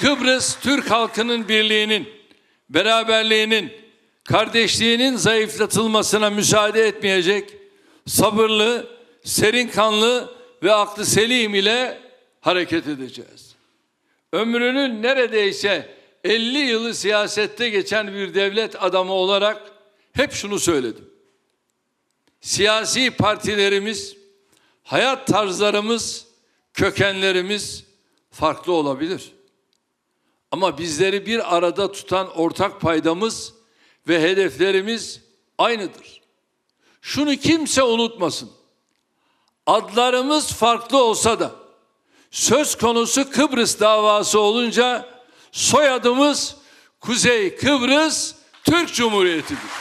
Kıbrıs Türk halkının birliğinin, beraberliğinin, kardeşliğinin zayıflatılmasına müsaade etmeyecek sabırlı, serin kanlı ve aklı selim ile hareket edeceğiz. Ömrünün neredeyse 50 yılı siyasette geçen bir devlet adamı olarak hep şunu söyledim. Siyasi partilerimiz, hayat tarzlarımız, kökenlerimiz farklı olabilir. Ama bizleri bir arada tutan ortak paydamız ve hedeflerimiz aynıdır. Şunu kimse unutmasın. Adlarımız farklı olsa da söz konusu Kıbrıs davası olunca soyadımız Kuzey Kıbrıs Türk Cumhuriyeti'dir.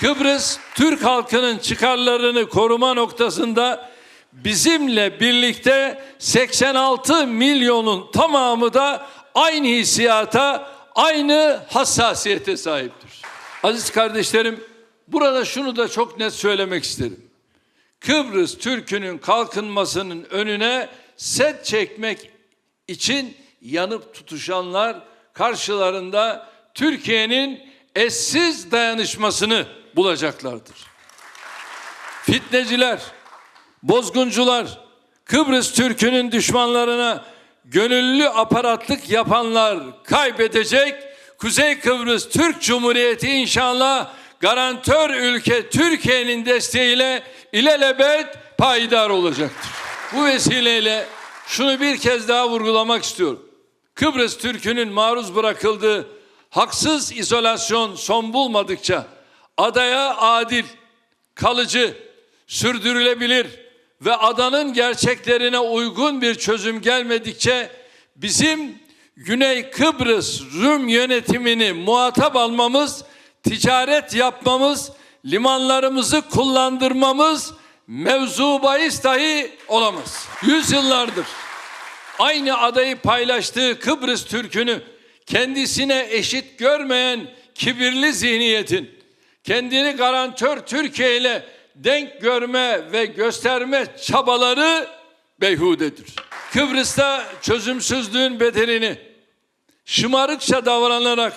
Kıbrıs Türk halkının çıkarlarını koruma noktasında bizimle birlikte 86 milyonun tamamı da aynı hissiyata, aynı hassasiyete sahiptir. Aziz kardeşlerim, burada şunu da çok net söylemek isterim. Kıbrıs Türk'ünün kalkınmasının önüne set çekmek için yanıp tutuşanlar karşılarında Türkiye'nin eşsiz dayanışmasını bulacaklardır. Fitneciler, bozguncular, Kıbrıs Türk'ünün düşmanlarına gönüllü aparatlık yapanlar kaybedecek. Kuzey Kıbrıs Türk Cumhuriyeti inşallah garantör ülke Türkiye'nin desteğiyle ilelebet payidar olacaktır. Bu vesileyle şunu bir kez daha vurgulamak istiyorum. Kıbrıs Türk'ünün maruz bırakıldığı haksız izolasyon son bulmadıkça adaya adil, kalıcı, sürdürülebilir ve adanın gerçeklerine uygun bir çözüm gelmedikçe bizim Güney Kıbrıs Rum yönetimini muhatap almamız, ticaret yapmamız, limanlarımızı kullandırmamız mevzu bahis dahi olamaz. Yüzyıllardır aynı adayı paylaştığı Kıbrıs Türk'ünü kendisine eşit görmeyen kibirli zihniyetin kendini garantör Türkiye ile denk görme ve gösterme çabaları beyhudedir. Kıbrıs'ta çözümsüzlüğün bedelini şımarıkça davranarak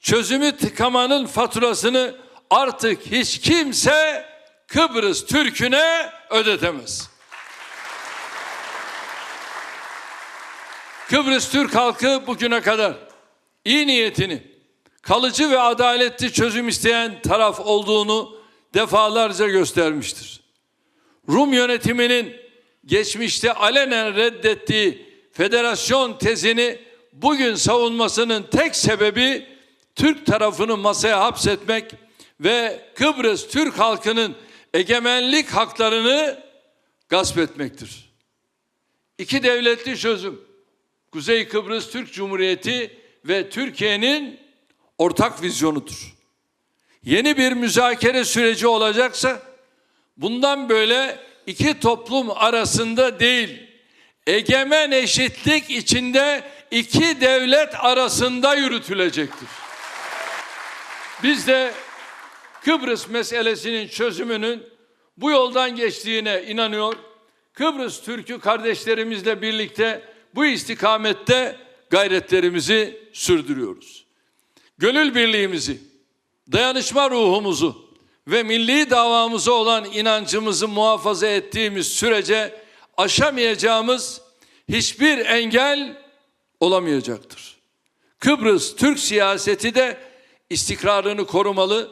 çözümü tıkamanın faturasını artık hiç kimse Kıbrıs Türk'üne ödetemez. Kıbrıs Türk halkı bugüne kadar iyi niyetini kalıcı ve adaletli çözüm isteyen taraf olduğunu defalarca göstermiştir. Rum yönetiminin geçmişte alenen reddettiği federasyon tezini bugün savunmasının tek sebebi Türk tarafını masaya hapsetmek ve Kıbrıs Türk halkının egemenlik haklarını gasp etmektir. İki devletli çözüm, Kuzey Kıbrıs Türk Cumhuriyeti ve Türkiye'nin ortak vizyonudur. Yeni bir müzakere süreci olacaksa bundan böyle iki toplum arasında değil, egemen eşitlik içinde iki devlet arasında yürütülecektir. Biz de Kıbrıs meselesinin çözümünün bu yoldan geçtiğine inanıyor. Kıbrıs Türk'ü kardeşlerimizle birlikte bu istikamette gayretlerimizi sürdürüyoruz. Gönül birliğimizi, dayanışma ruhumuzu ve milli davamıza olan inancımızı muhafaza ettiğimiz sürece aşamayacağımız hiçbir engel olamayacaktır. Kıbrıs Türk siyaseti de istikrarını korumalı,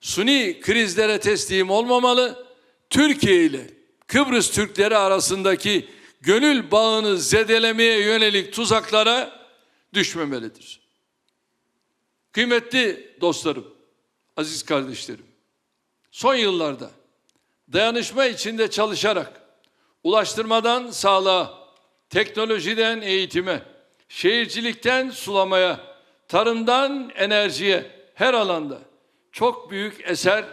suni krizlere teslim olmamalı, Türkiye ile Kıbrıs Türkleri arasındaki gönül bağını zedelemeye yönelik tuzaklara düşmemelidir. Kıymetli dostlarım, aziz kardeşlerim, son yıllarda dayanışma içinde çalışarak ulaştırmadan sağlığa, teknolojiden eğitime, şehircilikten sulamaya, tarımdan enerjiye her alanda çok büyük eser,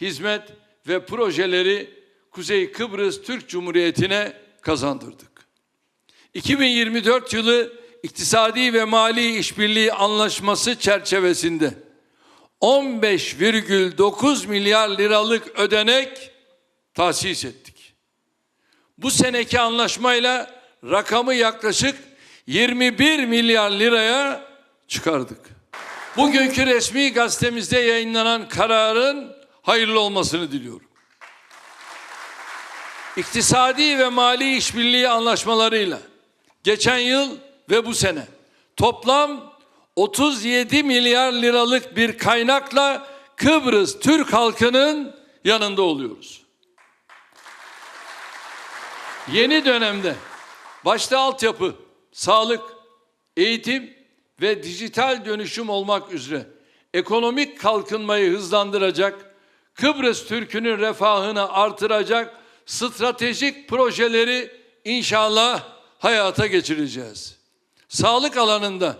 hizmet ve projeleri Kuzey Kıbrıs Türk Cumhuriyeti'ne kazandırdık. 2024 yılı İktisadi ve Mali İşbirliği Anlaşması çerçevesinde 15,9 milyar liralık ödenek tahsis ettik. Bu seneki anlaşmayla rakamı yaklaşık 21 milyar liraya çıkardık. Bugünkü resmi gazetemizde yayınlanan kararın hayırlı olmasını diliyorum. İktisadi ve mali işbirliği anlaşmalarıyla geçen yıl ve bu sene toplam 37 milyar liralık bir kaynakla Kıbrıs Türk halkının yanında oluyoruz. Yeni dönemde başta altyapı, sağlık, eğitim ve dijital dönüşüm olmak üzere ekonomik kalkınmayı hızlandıracak, Kıbrıs Türk'ünün refahını artıracak stratejik projeleri inşallah hayata geçireceğiz. Sağlık alanında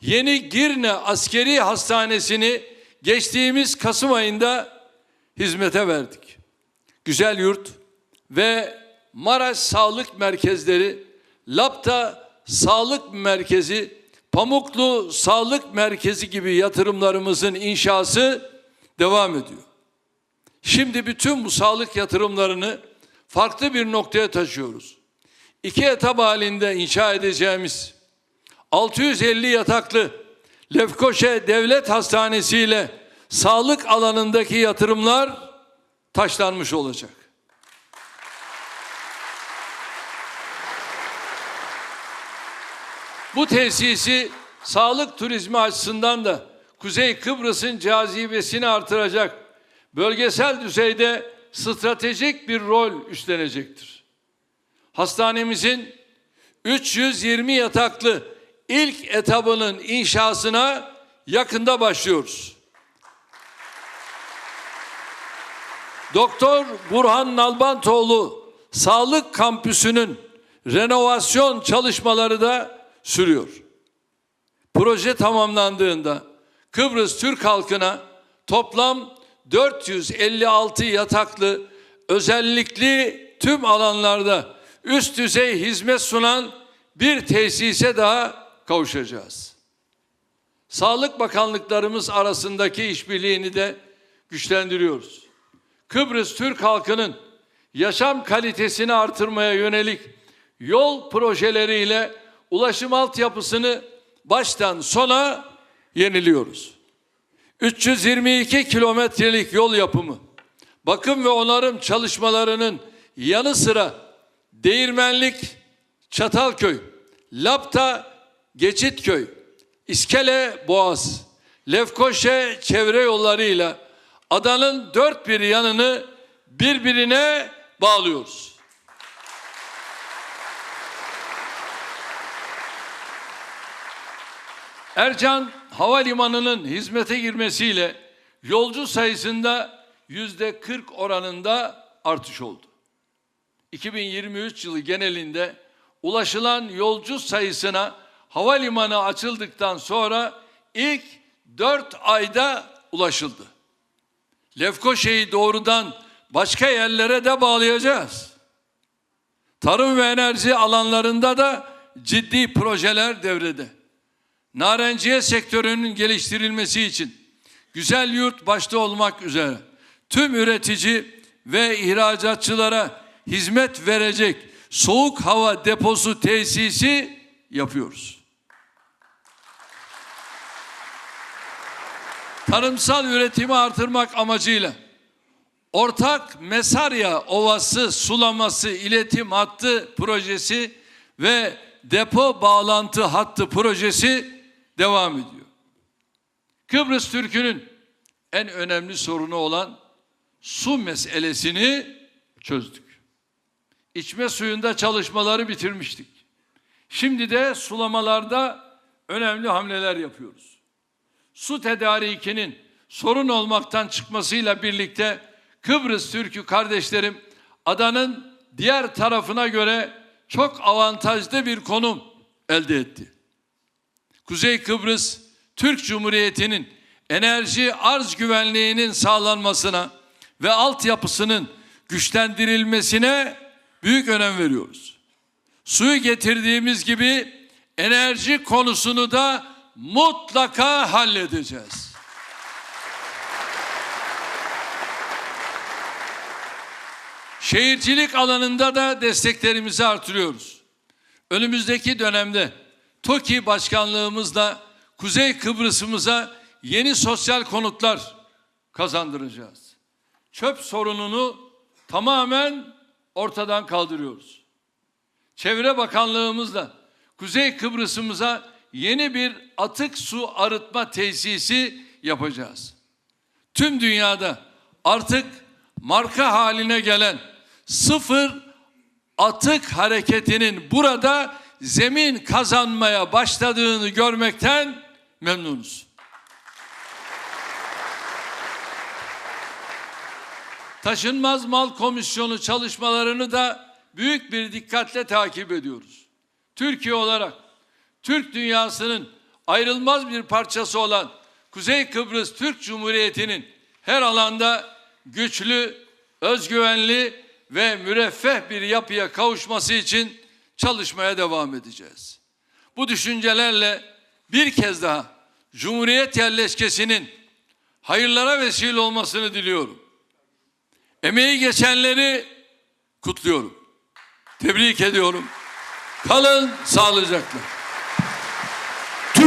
yeni Girne Askeri Hastanesi'ni geçtiğimiz Kasım ayında hizmete verdik. Güzel Yurt ve Maraş Sağlık Merkezleri, Lapta Sağlık Merkezi, Pamuklu Sağlık Merkezi gibi yatırımlarımızın inşası devam ediyor. Şimdi bütün bu sağlık yatırımlarını farklı bir noktaya taşıyoruz. İki etap halinde inşa edeceğimiz 650 yataklı Lefkoşe Devlet Hastanesi ile sağlık alanındaki yatırımlar taşlanmış olacak. Bu tesisi sağlık turizmi açısından da Kuzey Kıbrıs'ın cazibesini artıracak, bölgesel düzeyde stratejik bir rol üstlenecektir. Hastanemizin 320 yataklı ilk etabının inşasına yakında başlıyoruz. Doktor Burhan Nalbantoğlu Sağlık Kampüsü'nün renovasyon çalışmaları da sürüyor. Proje tamamlandığında Kıbrıs Türk halkına toplam 456 yataklı özellikli tüm alanlarda üst düzey hizmet sunan bir tesise daha kavuşacağız. Sağlık Bakanlıklarımız arasındaki işbirliğini de güçlendiriyoruz. Kıbrıs Türk halkının yaşam kalitesini artırmaya yönelik yol projeleriyle ulaşım altyapısını baştan sona yeniliyoruz. 322 kilometrelik yol yapımı, bakım ve onarım çalışmalarının yanı sıra Değirmenlik, Çatalköy, Lapta, Geçitköy, İskele, Boğaz, Lefkoşe çevre yollarıyla adanın dört bir yanını birbirine bağlıyoruz. Ercan Havalimanı'nın hizmete girmesiyle yolcu sayısında yüzde 40 oranında artış oldu. 2023 yılı genelinde ulaşılan yolcu sayısına havalimanı açıldıktan sonra ilk 4 ayda ulaşıldı. Lefkoşe'yi doğrudan başka yerlere de bağlayacağız. Tarım ve enerji alanlarında da ciddi projeler devrede. Narenciye sektörünün geliştirilmesi için güzel yurt başta olmak üzere tüm üretici ve ihracatçılara hizmet verecek soğuk hava deposu tesisi yapıyoruz. Tarımsal üretimi artırmak amacıyla ortak Mesarya Ovası sulaması iletim hattı projesi ve depo bağlantı hattı projesi devam ediyor. Kıbrıs Türk'ünün en önemli sorunu olan su meselesini çözdük. İçme suyunda çalışmaları bitirmiştik. Şimdi de sulamalarda önemli hamleler yapıyoruz. Su tedarikinin sorun olmaktan çıkmasıyla birlikte Kıbrıs Türk'ü kardeşlerim adanın diğer tarafına göre çok avantajlı bir konum elde etti. Kuzey Kıbrıs Türk Cumhuriyeti'nin enerji arz güvenliğinin sağlanmasına ve altyapısının güçlendirilmesine büyük önem veriyoruz. Suyu getirdiğimiz gibi enerji konusunu da mutlaka halledeceğiz. Şehircilik alanında da desteklerimizi artırıyoruz. Önümüzdeki dönemde TOKİ başkanlığımızla Kuzey Kıbrıs'ımıza yeni sosyal konutlar kazandıracağız. Çöp sorununu tamamen ortadan kaldırıyoruz. Çevre Bakanlığımızla Kuzey Kıbrıs'ımıza yeni bir atık su arıtma tesisi yapacağız. Tüm dünyada artık marka haline gelen sıfır atık hareketinin burada zemin kazanmaya başladığını görmekten memnunuz. Taşınmaz Mal Komisyonu çalışmalarını da büyük bir dikkatle takip ediyoruz. Türkiye olarak Türk dünyasının ayrılmaz bir parçası olan Kuzey Kıbrıs Türk Cumhuriyeti'nin her alanda güçlü, özgüvenli ve müreffeh bir yapıya kavuşması için çalışmaya devam edeceğiz. Bu düşüncelerle bir kez daha Cumhuriyet yerleşkesinin hayırlara vesile olmasını diliyorum. Emeği geçenleri kutluyorum. Tebrik ediyorum. Kalın sağlıcakla.